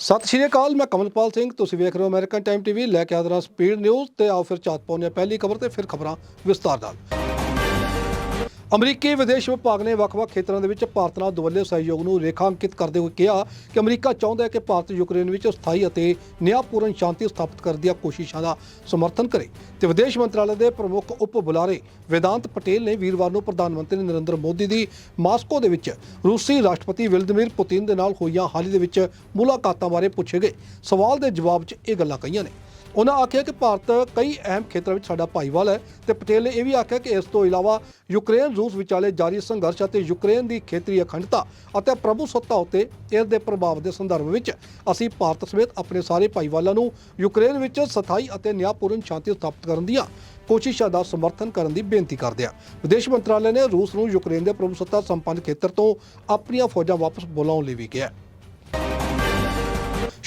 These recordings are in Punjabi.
ਸਤਿ ਸ਼੍ਰੀ ਅਕਾਲ, ਮੈਂ ਕਮਲਪਾਲ ਸਿੰਘ, ਤੁਸੀਂ ਵੇਖ ਰਹੇ ਹੋ ਅਮਰੀਕਨ ਟਾਈਮ ਟੀਵੀ ਲੈ ਕੇ ਆਦਰਾ ਸਪੀਡ ਨਿਊਜ਼ ਤੇ ਆਓ ਫਿਰ ਚਾਤ ਪਾਉਂਦੇ ਹਾਂ ਪਹਿਲੀ ਖਬਰ ਤੇ ਫਿਰ ਖਬਰਾਂ ਵਿਸਤਾਰ ਨਾਲ। ਅਮਰੀਕੀ ਵਿਦੇਸ਼ ਵਿਭਾਗ ਨੇ ਵੱਖ-ਵੱਖ ਖੇਤਰਾਂ ਦੇ ਵਿੱਚ ਭਾਰਤ ਨਾਲ ਦੁਵੱਲੇ ਸਹਿਯੋਗ ਨੂੰ ਰੇਖਾਂਕਿਤ ਕਰਦੇ ਹੋਏ ਕਿਹਾ ਕਿ ਅਮਰੀਕਾ ਚਾਹੁੰਦਾ ਹੈ ਕਿ ਭਾਰਤ ਯੂਕਰੇਨ ਵਿੱਚ ਸਥਾਈ ਅਤੇ ਨਿਆਂਪੂਰਨ ਸ਼ਾਂਤੀ ਸਥਾਪਿਤ ਕਰਨ ਦੀਆਂ ਕੋਸ਼ਿਸ਼ਾਂ ਦਾ ਸਮਰਥਨ ਕਰੇ। ਤੇ ਵਿਦੇਸ਼ ਮੰਤਰਾਲੇ ਦੇ ਪ੍ਰਮੁੱਖ ਉਪ ਬੁਲਾਰੇ ਵੇਦਾਂਤ ਪਟੇਲ ਨੇ ਵੀਰਵਾਰ ਨੂੰ ਪ੍ਰਧਾਨ ਮੰਤਰੀ ਨਰਿੰਦਰ ਮੋਦੀ ਦੀ ਮਾਸਕੋ ਦੇ ਵਿੱਚ ਰੂਸੀ ਰਾਸ਼ਟਰਪਤੀ ਵਿਲਦਮੀਰ ਪੁਤਿਨ ਦੇ ਨਾਲ ਹੋਈਆਂ ਹਾਲ ਹੀ ਦੇ ਵਿੱਚ ਮੁਲਾਕਾਤਾਂ ਬਾਰੇ ਪੁੱਛੇ ਗਏ। ਸਵਾਲ ਦੇ ਜਵਾਬ 'ਚ ਇਹ ਗੱਲਾਂ ਕਹੀਆਂ ਨੇ। ਉਹਨਾਂ ਆਖਿਆ ਕਿ ਭਾਰਤ ਕਈ ਅਹਿਮ ਖੇਤਰਾਂ ਵਿੱਚ ਸਾਡਾ ਭਾਈਵਾਲ ਹੈ ਤੇ ਪਟੇਲ ਨੇ ਇਹ ਵੀ ਆਖਿਆ ਕਿ ਇਸ ਤੋਂ ਇਲਾਵਾ ਯੂਕਰੇਨ, ਰੂਸ ਵਿਚਾਲੇ ਜਾਰੀ ਸੰਘਰਸ਼ ਅਤੇ ਯੂਕਰੇਨ ਦੀ ਖੇਤਰੀ ਅਖੰਡਤਾ ਅਤੇ ਪ੍ਰਭੂ ਸੱਤਾ ਉੱਤੇ ਇਸ ਦੇ ਪ੍ਰਭਾਵ ਦੇ ਸੰਦਰਭ ਵਿੱਚ ਅਸੀਂ ਭਾਰਤ ਸਮੇਤ ਆਪਣੇ ਸਾਰੇ ਭਾਈਵਾਲਾਂ ਨੂੰ ਯੂਕਰੇਨ ਵਿੱਚ ਸਥਾਈ ਅਤੇ ਨਿਆਂਪੂਰਨ ਸ਼ਾਂਤੀ ਸਥਾਪਿਤ ਕਰਨ ਦੀਆਂ ਕੋਸ਼ਿਸ਼ਾਂ ਦਾ ਸਮਰਥਨ ਕਰਨ ਦੀ ਬੇਨਤੀ ਕਰਦੇ ਆ ਵਿਦੇਸ਼ ਮੰਤਰਾਲੇ ਨੇ ਰੂਸ ਨੂੰ ਯੂਕਰੇਨ ਦੇ ਪ੍ਰਭੂ ਸੱਤਾ ਸੰਪੰਨ ਖੇਤਰ ਤੋਂ ਆਪਣੀਆਂ ਫੌਜਾਂ ਵਾਪਸ ਬੁਲਾਉਣ ਲਈ ਵੀ ਕਿਹਾ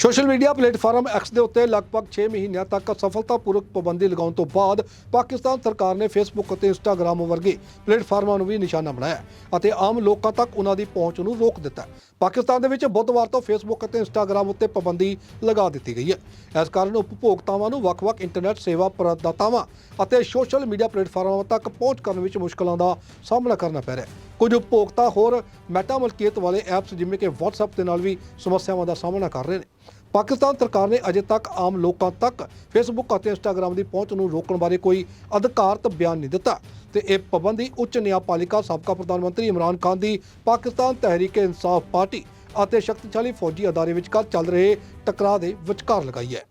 ਸੋਸ਼ਲ ਮੀਡੀਆ ਪਲੇਟਫਾਰਮ ਐਕਸ ਦੇ ਉੱਤੇ ਲਗਭਗ 6 ਮਹੀਨਿਆਂ ਤੱਕ ਸਫਲਤਾਪੂਰਵਕ ਪਾਬੰਦੀ ਲਗਾਉਣ ਤੋਂ ਬਾਅਦ ਪਾਕਿਸਤਾਨ ਸਰਕਾਰ ਨੇ ਫੇਸਬੁੱਕ ਅਤੇ ਇੰਸਟਾਗ੍ਰam ਵਰਗੇ ਪਲੇਟਫਾਰਮਾਂ ਨੂੰ ਵੀ ਨਿਸ਼ਾਨਾ ਬਣਾਇਆ ਅਤੇ ਆਮ ਲੋਕਾਂ ਤੱਕ ਉਹਨਾਂ ਦੀ ਪਹੁੰਚ ਨੂੰ ਰੋਕ ਦਿੱਤਾ। ਪਾਕਿਸਤਾਨ ਦੇ ਵਿੱਚ ਬੁੱਧਵਾਰ ਤੋਂ ਫੇਸਬੁੱਕ ਅਤੇ ਇੰਸਟਾਗ੍ਰam ਉੱਤੇ ਪਾਬੰਦੀ ਲਗਾ ਦਿੱਤੀ ਗਈ ਹੈ। ਇਸ ਕਾਰਨ ਉਪਭੋਗਤਾਵਾਂ ਨੂੰ ਵੱਖ-ਵੱਖ ਇੰਟਰਨੈਟ ਸੇਵਾ ਪ੍ਰਦਾਤਾਵਾਂ ਅਤੇ ਸੋਸ਼ਲ ਮੀਡੀਆ ਪਲੇਟਫਾਰਮਾਂ ਤੱਕ ਪਹੁੰਚ ਕਰਨ ਵਿੱਚ ਮੁਸ਼ਕਲਾਂ ਦਾ ਸਾਹਮਣਾ ਕਰਨਾ ਪੈ ਰਿਹਾ ਹੈ। ਕੁਝ ਉਪਭੋਗਤਾ ਹੋਰ ਮੈਟਾ ਮਲਕੀਅਤ ਵਾਲੇ ਐਪਸ ਜਿਵੇਂ ਕਿ WhatsApp ਦੇ ਨਾਲ ਵੀ ਸਮੱਸਿਆਵਾਂ ਦਾ ਸਾਹਮਣਾ ਕਰ ਰਹੇ ਨੇ। ਪਾਕਿਸਤਾਨ ਸਰਕਾਰ ਨੇ ਅਜੇ ਤੱਕ ਆਮ ਲੋਕਾਂ ਤੱਕ ਫੇਸਬੁੱਕ ਅਤੇ ਇੰਸਟਾਗ੍ਰam ਦੀ ਪਹੁੰਚ ਨੂੰ ਰੋਕਣ ਬਾਰੇ ਕੋਈ ਅਧਿਕਾਰਤ ਬਿਆਨ ਨਹੀਂ ਦਿੱਤਾ ਤੇ ਇਹ ਪਾਬੰਦੀ ਉੱਚ ਨਿਆਂਪਾਲਿਕਾ, ਸਾਬਕਾ ਪ੍ਰਧਾਨ ਮੰਤਰੀ ਇਮਰਾਨ ਖਾਨ ਦੀ ਪਾਕਿਸਤਾਨ ਤਹਿਰੀਕ ਇਨਸਾਫ ਪਾਰਟੀ ਅਤੇ ਸ਼ਕਤੀਸ਼ਾਲੀ ਫੌਜੀ ਅਦਾਰੇ ਵਿਚਕਾਰ ਚੱਲ ਰਹੇ ਟਕਰਾਅ ਦੇ ਵਿਚਕਾਰ ਲਗਾਈ ਹੈ।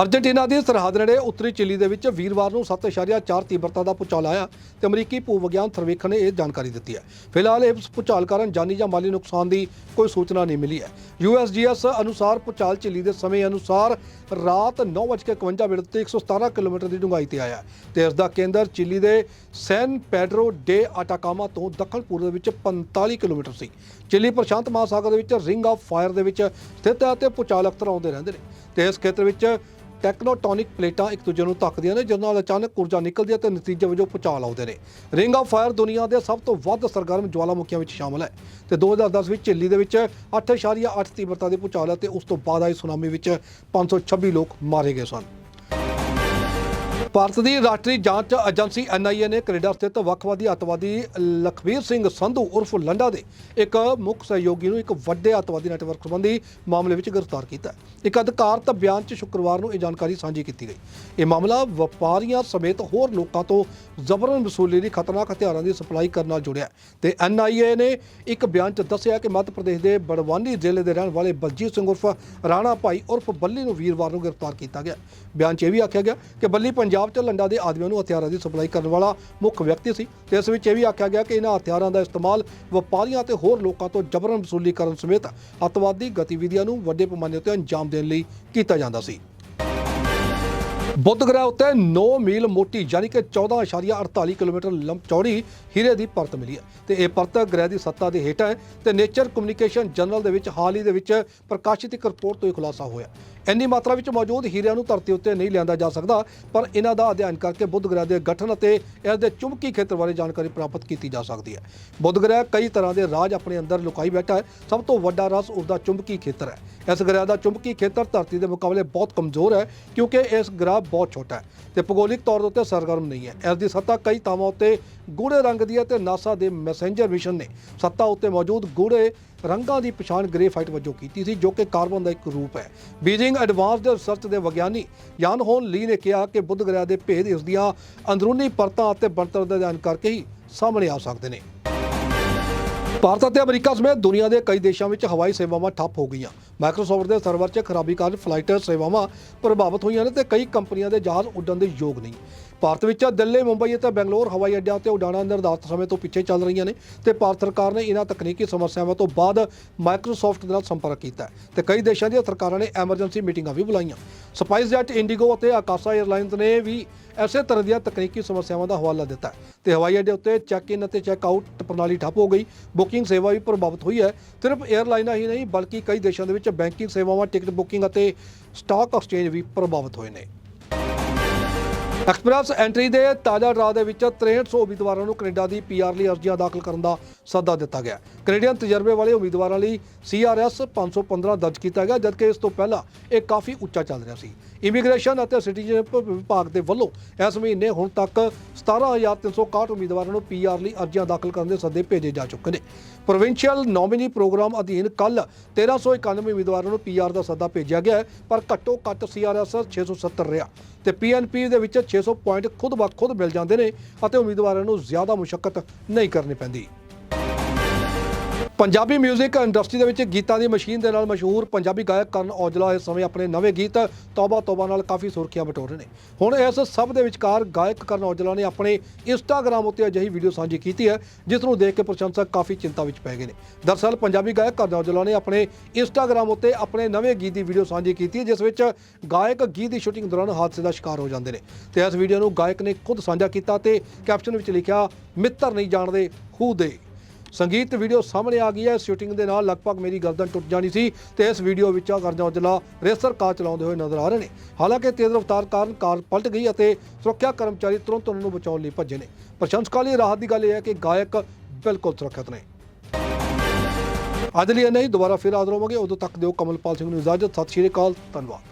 ਅਰਜਨਟੀਨਾ ਦੀ ਸਰਹੱਦ ਨੇੜੇ ਉੱਤਰੀ ਚਿਲੀ ਦੇ ਵਿੱਚ ਵੀਰਵਾਰ ਨੂੰ 7.4 ਤੀਬਰਤਾ ਦਾ ਭੂਚਾਲ ਆਇਆ ਤੇ ਅਮਰੀਕੀ ਭੂ ਵਿਗਿਆਨ ਸਰਵੇਖਣ ਨੇ ਇਹ ਜਾਣਕਾਰੀ ਦਿੱਤੀ ਹੈ। ਫਿਲਹਾਲ ਇਸ ਭੂਚਾਲ ਕਾਰਨ ਜਾਨੀ ਜਾਂ ਮਾਲੀ ਨੁਕਸਾਨ ਦੀ ਕੋਈ ਸੂਚਨਾ ਨਹੀਂ ਮਿਲੀ ਹੈ। ਯੂਐਸਜੀਐਸ ਅਨੁਸਾਰ ਭੂਚਾਲ ਚਿਲੀ ਦੇ ਸਮੇਂ ਅਨੁਸਾਰ ਰਾਤ 9:51 ਮਿੰਟ ਤੇ 117 ਕਿਲੋਮੀਟਰ ਦੀ ਡੂੰਘਾਈ ਤੇ ਆਇਆ ਤੇ ਇਸ ਦਾ ਕੇਂਦਰ ਚਿਲੀ ਦੇ ਸੈਨ ਪੈਡਰੋ ਡੇ ਆਟਾਕਾਮਾ ਤੋਂ ਦੱਖਣ ਪੂਰਬ ਦੇ ਵਿੱਚ 45 ਕਿਲੋਮੀਟਰ ਸੀ। ਚਿਲੀ ਪ੍ਰਸ਼ਾਂਤ ਮਹਾਸਾਗਰ ਦੇ ਵਿੱਚ ਰਿੰਗ ਆਫ ਫਾਇਰ ਦੇ ਵਿੱਚ ਸਥਿਤ ਹੈ ਤੇ ਭੂਚਾਲ ਅਕਸਰ ਆਉਂਦੇ ਰਹਿੰਦੇ ਨੇ। ਤੇ ਇਸ ਖੇਤਰ ਵਿੱਚ ਟੈਕਨੋਟੋਨਿਕ ਪਲੇਟਾਂ ਇੱਕ ਦੂਜੇ ਨੂੰ ਧੱਕਦੀਆਂ ਨੇ ਜਿਸ ਨਾਲ ਅਚਾਨਕ ਊਰਜਾ ਨਿਕਲਦੀ ਹੈ ਤੇ ਨਤੀਜੇ ਵਜੋਂ ਭੁਚਾਲ ਆਉਂਦੇ ਨੇ। ਰਿੰਗ ਆਫ ਫਾਇਰ ਦੁਨੀਆ ਦੇ ਸਭ ਤੋਂ ਵੱਧ ਸਰਗਰਮ ਜਵਾਲਾਮੁਖੀਆਂ ਵਿੱਚ ਸ਼ਾਮਲ ਹੈ ਤੇ 2010 ਵਿੱਚ ਝਿੱਲੀ ਦੇ ਵਿੱਚ 8.8 ਤੀਬਰਤਾ ਦੇ ਭੂਚਾਲ ਹੈ ਤੇ ਉਸ ਤੋਂ ਬਾਅਦ ਆਈ ਸੁਨਾਮੀ ਵਿੱਚ 526 ਲੋਕ ਮਾਰੇ ਗਏ ਸਨ। ਭਾਰਤ ਦੀ ਰਾਸ਼ਟਰੀ ਜਾਂਚ ਏਜੰਸੀ ਐਨਆਈਏ ਨੇ ਕੈਨੇਡਾ ਸਥਿਤ ਵੱਖਵਾਦੀ ਅੱਤਵਾਦੀ ਲਖਵੀਰ ਸਿੰਘ ਸੰਧੂ ਉਰਫ ਲੰਡਾ ਦੇ ਇੱਕ ਮੁੱਖ ਸਹਿਯੋਗੀ ਨੂੰ ਇੱਕ ਵੱਡੇ ਅੱਤਵਾਦੀ ਨੈਟਵਰਕ ਸੰਬੰਧੀ ਮਾਮਲੇ ਵਿੱਚ ਗ੍ਰਿਫਤਾਰ ਕੀਤਾ ਇੱਕ ਅਧਿਕਾਰਤ ਬਿਆਨ 'ਚ ਸ਼ੁੱਕਰਵਾਰ ਨੂੰ ਇਹ ਜਾਣਕਾਰੀ ਸਾਂਝੀ ਕੀਤੀ ਗਈ। ਇਹ ਮਾਮਲਾ ਵਪਾਰੀਆਂ ਸਮੇਤ ਹੋਰ ਲੋਕਾਂ ਤੋਂ ਜ਼ਬਰਨ ਵਸੂਲੀ ਲਈ ਖਤਰਨਾਕ ਹਥਿਆਰਾਂ ਦੀ ਸਪਲਾਈ ਕਰਨ ਨਾਲ ਜੁੜਿਆ ਹੈ ਤੇ ਐਨਆਈਏ ਨੇ ਇੱਕ ਬਿਆਨ 'ਚ ਦੱਸਿਆ ਕਿ ਮੱਧ ਪ੍ਰਦੇਸ਼ ਦੇ ਬੜਵਾਨੀ ਜ਼ਿਲ੍ਹੇ ਦੇ ਰਹਿਣ ਵਾਲੇ ਬਲਜੀਤ ਸਿੰਘ ਉਰਫ ਰਾਣਾ ਭਾਈ ਉਰਫ ਬੱਲੀ ਨੂੰ ਵੀਰਵਾਰ ਨੂੰ ਗ੍ਰਿਫਤਾਰ ਕੀਤਾ ਗਿਆ ਬਿਆਨ 'ਚ ਇਹ ਵੀ ਆਖਿਆ ਗਿਆ ਕਿ ਬੱਲੀ ਪੰਜਾਬ 'ਚ ਲੰਡਾ ਦੇ ਆਦਮੀਆਂ ਨੂੰ ਹਥਿਆਰਾਂ ਦੀ ਸਪਲਾਈ ਕਰਨ ਵਾਲਾ ਮੁੱਖ ਵਿਅਕਤੀ ਸੀ ਤੇ ਇਸ ਵਿੱਚ ਇਹ ਵੀ ਆਖਿਆ ਗਿਆ ਕਿ ਇਹਨਾਂ ਹਥਿਆਰਾਂ ਦਾ ਇਸਤੇਮਾਲ ਵਪਾਰੀਆਂ ਅਤੇ ਹੋਰ ਲੋਕਾਂ ਤੋਂ ਜਬਰਨ ਵਸੂਲੀ ਕਰਨ ਸਮੇਤ ਅੱਤਵਾਦੀ ਗਤੀਵਿਧੀਆਂ ਨੂੰ ਵੱਡੇ ਪੈਮਾਨੇ ਉੱਤੇ ਅੰਜਾਮ ਦੇਣ ਲਈ ਕੀਤਾ ਜਾਂਦਾ ਸੀ। ਬੁੱਧ ਗ੍ਰਹਿ ਉੱਤੇ 9 ਮੀਲ ਮੋਟੀ ਯਾਨੀ ਕਿ 14.48 ਕਿਲੋਮੀਟਰ ਲੰਬ ਚੌੜੀ ਹੀਰੇ ਦੀ ਪਰਤ ਮਿਲੀ ਹੈ ਤੇ ਇਹ ਪਰਤ ਗ੍ਰਹਿ ਦੀ ਸੱਤਾ ਦੇ ਹੇਠ ਹੈ ਤੇ ਨੇਚਰ ਕਮਿਊਨੀਕੇਸ਼ਨ ਜਰਨਲ ਦੇ ਵਿੱਚ ਹਾਲ ਹੀ ਦੇ ਵਿੱਚ ਪ੍ਰਕਾਸ਼ਿਤ ਇੱਕ ਰਿਪੋਰਟ ਤੋਂ ਇਹ ਖੁਲਾਸਾ ਹੋਇਆ ਇੰਨੀ ਮਾਤਰਾ ਵਿੱਚ ਮੌਜੂਦ ਹੀਰਿਆਂ ਨੂੰ ਧਰਤੀ ਉੱਤੇ ਨਹੀਂ ਲਿਆਂਦਾ ਜਾ ਸਕਦਾ, ਪਰ ਇਹਨਾਂ ਦਾ ਅਧਿਐਨ ਕਰਕੇ ਬੁੱਧ ਗ੍ਰਹਿ ਦੇ ਗਠਨ ਅਤੇ ਇਸ ਦੇ ਚੁੰਬਕੀ ਖੇਤਰ ਬਾਰੇ ਜਾਣਕਾਰੀ ਪ੍ਰਾਪਤ ਕੀਤੀ ਜਾ ਸਕਦੀ ਹੈ। ਬੁੱਧ ਗ੍ਰਹਿ ਕਈ ਤਰ੍ਹਾਂ ਦੇ ਰਾਜ ਆਪਣੇ ਅੰਦਰ ਲੁਕਾਈ ਬੈਠਾ ਹੈ, ਸਭ ਤੋਂ ਵੱਡਾ ਰਸ ਉਸਦਾ ਚੁੰਬਕੀ ਖੇਤਰ ਹੈ। ਇਸ ਗ੍ਰਹਿ ਦਾ ਚੁੰਬਕੀ ਖੇਤਰ ਧਰਤੀ ਦੇ ਮੁਕਾਬਲੇ ਬਹੁਤ ਕਮਜ਼ੋਰ ਹੈ, ਕਿਉਂਕਿ ਇਸ ਗ੍ਰਹਿ ਬਹੁਤ ਛੋਟਾ ਹੈ ਤੇ ਭੂਗੋਲਿਕ ਤੌਰ ਦੇ ਉੱਤੇ ਸਰਗਰਮ ਨਹੀਂ ਹੈ। ਇਸ ਦੀ ਸੱਤਾ ਕਈ ਥਾਵਾਂ ਉੱਤੇ ਗੂੜੇ ਰੰਗ ਦੀ ਹੈ ਤੇ ਨਾਸਾ ਦੇ ਮੈਸੇਂਜਰ ਮਿਸ਼ਨ ਨੇ ਸੱਤਾ ਉੱਤੇ ਮੌਜੂਦ ਗੂੜੇ ਰੰਗਾਂ ਦੀ ਪਛਾਣ ਗ੍ਰੇਫਾਈਟ ਵਜੋਂ ਕੀਤੀ ਸੀ, ਜੋ ਕਿ ਕਾਰਬਨ ਦਾ ਇੱਕ ਰੂਪ ਹੈ। ਬੀਜਿੰਗ ਐਡਵਾਂਸਡ ਰਿਸਰਚ ਦੇ ਵਿਗਿਆਨੀ ਯਾਨ ਹੋਨ ਲੀ ਨੇ ਕਿਹਾ ਕਿ ਬੁੱਧ ਗ੍ਰਹਿ ਦੇ ਭੇਦ ਇਸ ਦੀਆਂ ਅੰਦਰੂਨੀ ਪਰਤਾਂ ਅਤੇ ਬਣਤਰ ਦਾ ਅਧਿਐਨ ਕਰਕੇ ਹੀ ਸਾਹਮਣੇ ਆ ਸਕਦੇ ਨੇ। ਭਾਰਤ ਅਤੇ ਅਮਰੀਕਾ ਸਮੇਤ ਦੁਨੀਆ ਦੇ ਕਈ ਦੇਸ਼ਾਂ ਵਿੱਚ ਹਵਾਈ ਸੇਵਾਵਾਂ ਠੱਪ ਹੋ ਗਈਆਂ। ਮਾਈਕਰੋਸਾਫਟ ਦੇ ਸਰਵਰ 'ਚ ਖਰਾਬੀ ਕਾਰਨ ਫਲਾਈਟ ਸੇਵਾਵਾਂ ਪ੍ਰਭਾਵਿਤ ਹੋਈਆਂ ਨੇ ਤੇ ਕਈ ਕੰਪਨੀਆਂ ਦੇ ਜਹਾਜ਼ ਉੱਡਣ ਦੇ ਯੋਗ ਨਹੀਂ। ਭਾਰਤ ਵਿੱਚ ਦਿੱਲੀ, ਮੁੰਬਈ ਅਤੇ ਬੈਂਗਲੌਰ ਹਵਾਈ ਅੱਡਿਆਂ ਤੇ ਉਡਾਣਾਂ ਨਿਰਧਾਰਤ ਸਮੇਂ ਤੋਂ ਪਿੱਛੇ ਚੱਲ ਰਹੀਆਂ ਨੇ ਤੇ ਭਾਰਤ ਸਰਕਾਰ ਨੇ ਇਹਨਾਂ ਤਕਨੀਕੀ ਸਮੱਸਿਆਵਾਂ ਤੋਂ ਬਾਅਦ ਮਾਈਕਰੋਸਾਫਟ ਦੇ ਨਾਲ ਸੰਪਰਕ ਕੀਤਾ ਹੈ ਤੇ ਕਈ ਦੇਸ਼ਾਂ ਦੀਆਂ ਸਰਕਾਰਾਂ ਨੇ ਐਮਰਜੈਂਸੀ ਮੀਟਿੰਗਾਂ ਵੀ ਬੁਲਾਈਆਂ। ਸਪਾਈਸ ਜੈਟ ਇੰਡੀਗੋ ਅਤੇ ਆਕਾਸ਼ਾ 에ਅਰਲਾਈਨਸ ਨੇ ਵੀ ਐਸੇ ਤਰ੍ਹਾਂ ਦੀਆਂ ਤਕਨੀਕੀ ਸਮੱਸਿਆਵਾਂ ਦਾ ਹਵਾਲਾ ਦਿੱਤਾ ਹੈ ਤੇ ਹਵਾਈ ਅੱਡੇ ਉੱਤੇ ਚੈੱਕ ਇਨ ਅਤੇ ਚੈੱਕ ਆਊਟ ਪ੍ਰਣਾਲੀ ਠੱਪ ਹੋ ਗਈ। ਬੁਕਿੰਗ ਸੇਵਾ ਵੀ ਪ੍ਰਭਾਵਿਤ ਹੋਈ ਹੈ। ਸਿਰਫ 에ਅਰਲਾਈਨਾਂ ਹੀ ਨਹੀਂ, ਬਲਕਿ ਕਈ ਦੇਸ਼ਾਂ ਦੇ ਵਿੱਚ ਬੈਂਕਿੰਗ ਸੇਵਾਵਾਂ, ਟਿਕਟ ਬੁਕਿੰਗ ਅਤੇ ਸਟਾਕ ਐਕਸਚੇਂਜ ਵੀ ਪ੍ਰਭਾਵਿਤ ਹੋਏ ਨੇ। ਐਕਸਪ੍ਰੈਸ ਐਂਟਰੀ ਦੇ ਤਾਜ਼ਾ ਡਰਾ ਦੇ ਵਿੱਚ 6300 ਉਮੀਦਵਾਰਾਂ ਨੂੰ ਕੈਨੇਡਾ ਦੀ ਪੀਆਰ ਲਈ ਅਰਜ਼ੀਆਂ ਦਾਖਲ ਕਰਨ ਦਾ ਸੱਦਾ ਦਿੱਤਾ ਗਿਆ। ਕੈਨੇਡੀਅਨ ਤਜਰਬੇ ਵਾਲੇ ਉਮੀਦਵਾਰਾਂ ਲਈ ਸੀਆਰਐਸ 515 ਦਰਜ ਕੀਤਾ ਗਿਆ, ਜਦਕਿ ਇਸ ਤੋਂ ਪਹਿਲਾਂ ਇਹ ਕਾਫੀ ਉੱਚਾ ਚੱਲ ਰਿਹਾ ਸੀ। ਇਮੀਗ੍ਰੇਸ਼ਨ ਅਤੇ ਸਿਟੀਜ਼ਨਸ਼ਿਪ ਵਿਭਾਗ ਦੇ ਵੱਲੋਂ ਇਸ ਮਹੀਨੇ ਹੁਣ ਤੱਕ 17361 ਉਮੀਦਵਾਰਾਂ ਨੂੰ ਪੀਆਰ ਲਈ ਅਰਜ਼ੀਆਂ ਦਾਖਲ ਕਰਨ ਦੇ ਸੱਦੇ ਭੇਜੇ ਜਾ ਚੁੱਕੇ ਨੇ। ਪ੍ਰੋਵਿੰਸ਼ੀਅਲ ਨੋਮੀਨੀ ਪ੍ਰੋਗਰਾਮ ਅਧੀਨ ਕੱਲ 1391 ਉਮੀਦਵਾਰਾਂ ਨੂੰ ਪੀਆਰ ਦਾ ਸੱਦਾ ਭੇਜਿਆ ਗਿਆ ਹੈ, ਪਰ ਘੱਟੋ ਘੱਟ ਸੀਆਰਐਸ 670 ਰਿਹਾ ਤੇ ਪੀਐਨਪੀ ਦੇ ਵਿੱਚ 600 ਪੁਆਇੰਟ ਖੁਦ ਬ ਖੁਦ ਮਿਲ ਜਾਂਦੇ ਨੇ ਅਤੇ ਉਮੀਦਵਾਰਾਂ ਨੂੰ ਜ਼ਿਆਦਾ ਮੁਸ਼ਕਲ ਨਹੀਂ ਕਰਨੀ ਪੈਂਦੀ। ਪੰਜਾਬੀ 뮤직 ਇੰਡਸਟਰੀ ਦੇ ਵਿੱਚ ਗੀਤਾਂ ਦੀ ਮਸ਼ੀਨ ਦੇ ਨਾਲ ਮਸ਼ਹੂਰ ਪੰਜਾਬੀ ਗਾਇਕ ਕਰਨ ਔਜਲਾ ਇਸ ਸਮੇਂ ਆਪਣੇ ਨਵੇਂ ਗੀਤ ਤੌਬਾ ਤੌਬਾ ਨਾਲ ਕਾਫੀ ਸੁਰਖੀਆਂ ਬਟੋਰ ਰਹੇ ਨੇ। ਹੁਣ ਇਸ ਸਭ ਦੇ ਵਿਚਕਾਰ ਗਾਇਕ ਕਰਨ ਔਜਲਾ ਨੇ ਆਪਣੇ ਇੰਸਟਾਗ੍ਰam ਉੱਤੇ ਅਜਿਹੀ ਵੀਡੀਓ ਸਾਂਝੀ ਕੀਤੀ ਹੈ, ਜਿਸ ਨੂੰ ਦੇਖ ਕੇ ਪ੍ਰਸ਼ੰਸਕ ਕਾਫੀ ਚਿੰਤਾ ਵਿੱਚ ਪੈ ਗਏ ਨੇ। ਦਰਅਸਲ ਪੰਜਾਬੀ ਗਾਇਕ ਕਰਨ ਔਜਲਾ ਨੇ ਆਪਣੇ ਇੰਸਟਾਗ੍ਰam ਉੱਤੇ ਆਪਣੇ ਨਵੇਂ ਗੀਤ ਦੀ ਵੀਡੀਓ ਸਾਂਝੀ ਕੀਤੀ ਹੈ ਜਿਸ ਵਿੱਚ ਗਾਇਕ ਗੀਤ ਦੀ ਸ਼ੂਟਿੰਗ ਦੌਰਾਨ ਹਾਦਸੇ ਦਾ ਸ਼ਿਕਾਰ ਹੋ ਜਾਂਦੇ ਨੇ। ਤੇ ਇਸ ਵੀਡੀਓ ਨੂੰ ਗਾਇਕ ਨੇ ਖੁਦ ਸਾਂਝਾ ਕੀਤਾ ਤੇ ਕੈਪਸ਼ਨ ਵਿੱਚ ਲਿਖਿਆ, ਮਿੱਤਰ ਨਹੀਂ ਜਾਣਦੇ ਹੂ ਦੇ ਸੰਗੀਤ ਵੀਡੀਓ ਸਾਹਮਣੇ ਆ ਗਈ ਹੈ। ਸ਼ੂਟਿੰਗ ਦੇ ਨਾਲ ਲਗਭਗ ਮੇਰੀ ਗਰਦਨ ਟੁੱਟ ਜਾਣੀ ਸੀ ਤੇ ਇਸ ਵੀਡੀਓ ਵਿੱਚ ਕਰਜਾ ਔਜਲਾ ਰੇਸਰ ਕਾਰ ਚਲਾਉਂਦੇ ਹੋਏ ਨਜ਼ਰ ਆ ਰਹੇ ਨੇ। ਹਾਲਾਂਕਿ ਤੇਜ਼ ਰਫ਼ਤਾਰ ਕਾਰਨ ਕਾਰ ਪਲਟ ਗਈ ਅਤੇ ਸੁਰੱਖਿਆ ਕਰਮਚਾਰੀ ਤੁਰੰਤ ਉਹਨਾਂ ਨੂੰ ਬਚਾਉਣ ਲਈ ਭੱਜੇ ਨੇ। ਪ੍ਰਸ਼ੰਸਕਾਂ ਲਈ ਰਾਹਤ ਦੀ ਗੱਲ ਇਹ ਹੈ ਕਿ ਗਾਇਕ ਬਿਲਕੁਲ ਸੁਰੱਖਿਅਤ ਨੇ। ਅੱਜ ਲਈ ਨਹੀਂ ਦੁਬਾਰਾ ਫਿਰ ਹਾਜ਼ਰ ਹੋਵਾਂਗੇ। ਉਦੋਂ ਤੱਕ ਦਿਓ ਕਮਲਪਾਲ ਸਿੰਘ ਨੂੰ ਇਜਾਜ਼ਤ। ਸਤਿ ਸ਼੍ਰੀ ਅਕਾਲ। ਧੰਨਵਾਦ।